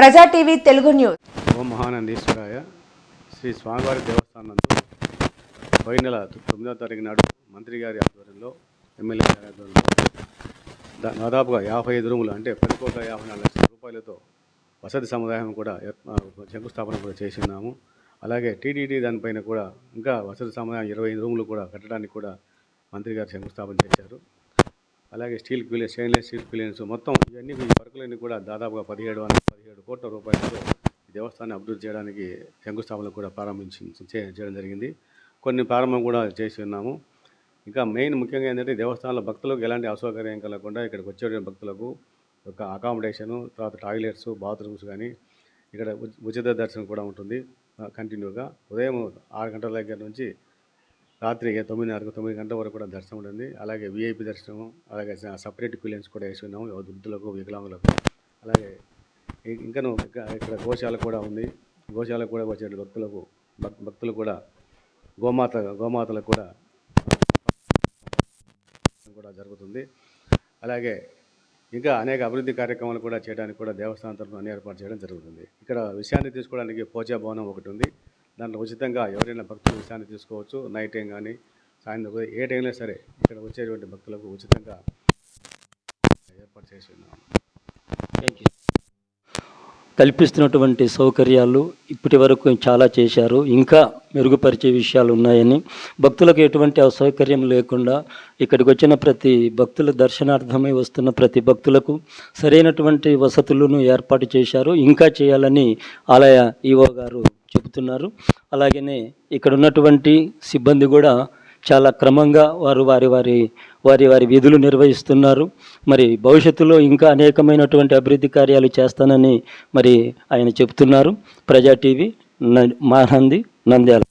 Praja TV Telugu news. ఓం మహానందీశ్వరాయ. శ్రీ స్వామివారి దేవస్థానం నందు పోయిన నెల తొమ్మిదవ తారీఖు నాడు మంత్రి గారి ఆధ్వర్యంలో ఎమ్మెల్యే గారి ఆధ్వర్యంలో దాదాపుగా యాభై ఐదు రూములు అంటే పది కోట్ల యాభై నాలుగు లక్షల రూపాయలతో వసతి సముదాయం కూడా శంకుస్థాపన కూడా చేసి ఉన్నాము అలాగే టీడీడీ దానిపైన కూడా ఇంకా వసతి సముదాయం ఇరవై ఐదు రూములు కూడా కట్టడానికి కూడా మంత్రి గారు శంకుస్థాపన చేశారు. అలాగే స్టీల్ క్విలియన్స్ స్టెయిన్లెస్ స్టీల్ క్విలియన్స్ మొత్తం ఇవన్నీ ఈ వర్కులన్నీ కూడా దాదాపుగా పదిహేడు వందల పదిహేడు కోట్ల రూపాయలతో ఈ దేవస్థానాన్ని అభివృద్ధి చేయడానికి శంకుస్థాపన కూడా ప్రారంభించి చేయడం జరిగింది. కొన్ని ప్రారంభం కూడా చేసి ఉన్నాము. ఇంకా మెయిన్ ముఖ్యంగా ఏంటంటే దేవస్థానంలో భక్తులకు ఎలాంటి అసౌకర్యం కలగకుండా ఇక్కడికి వచ్చే భక్తులకు ఒక అకామిడేషను తర్వాత టాయిలెట్స్ బాత్రూమ్స్ కానీ ఇక్కడ ఉ- ఉచిత దర్శనం కూడా ఉంటుంది కంటిన్యూగా ఉదయం ఆరు గంటల దగ్గర నుంచి రాత్రి తొమ్మిదిన్నరకు తొమ్మిది గంటల వరకు కూడా దర్శనం ఉంటుంది. అలాగే విఐపి దర్శనం అలాగే సపరేట్ క్యూలెన్స్ కూడా వేసి ఉన్నాము వృద్ధులకు వికలాంగులకు. అలాగే ఇంకను ఇక్కడ గోశాల కూడా ఉంది. గోశాల కూడా వచ్చే భక్తులకు భక్తులు కూడా గోమాత గోమాతలకు కూడా కూడా జరుగుతుంది. అలాగే ఇంకా అనేక అభివృద్ధి కార్యక్రమాలు కూడా చేయడానికి కూడా దేవస్థానం తరఫున అన్ని ఏర్పాటు చేయడం జరుగుతుంది. ఇక్కడ విషయాన్ని తీసుకోవడానికి పూజా భవనం ఒకటి ఉంది. దాంట్లో ఉచితంగా ఎవరైనా భక్తులు విషయాన్ని తీసుకోవచ్చు. నైట్ టైం కానీ సాయంత్రం ఏ టైంలో సరే ఇక్కడ వచ్చేటువంటి భక్తులకు ఉచితంగా ఏర్పాటు చేసి ఉన్నాము కల్పిస్తున్నటువంటి సౌకర్యాలు ఇప్పటి వరకు చాలా చేశారు. ఇంకా మెరుగుపరిచే విషయాలు ఉన్నాయని భక్తులకు ఎటువంటి అసౌకర్యం లేకుండా ఇక్కడికి వచ్చిన ప్రతి భక్తుల దర్శనార్థమై వస్తున్న ప్రతి భక్తులకు సరైనటువంటి వసతులను ఏర్పాటు చేశారు. ఇంకా చేయాలని ఆలయ ఈవో గారు చెబుతున్నారు. అలాగనే ఇక్కడ ఉన్నటువంటి సిబ్బంది కూడా చాలా క్రమంగా వారు వారి వారి వారి వారి విధులు నిర్వహిస్తున్నారు. మరి భవిష్యత్తులో ఇంకా అనేకమైనటువంటి అభివృద్ధి కార్యాలు చేస్తానని మరి ఆయన చెప్తున్నారు. ప్రజా టీవీ మానంది నంద్యాల.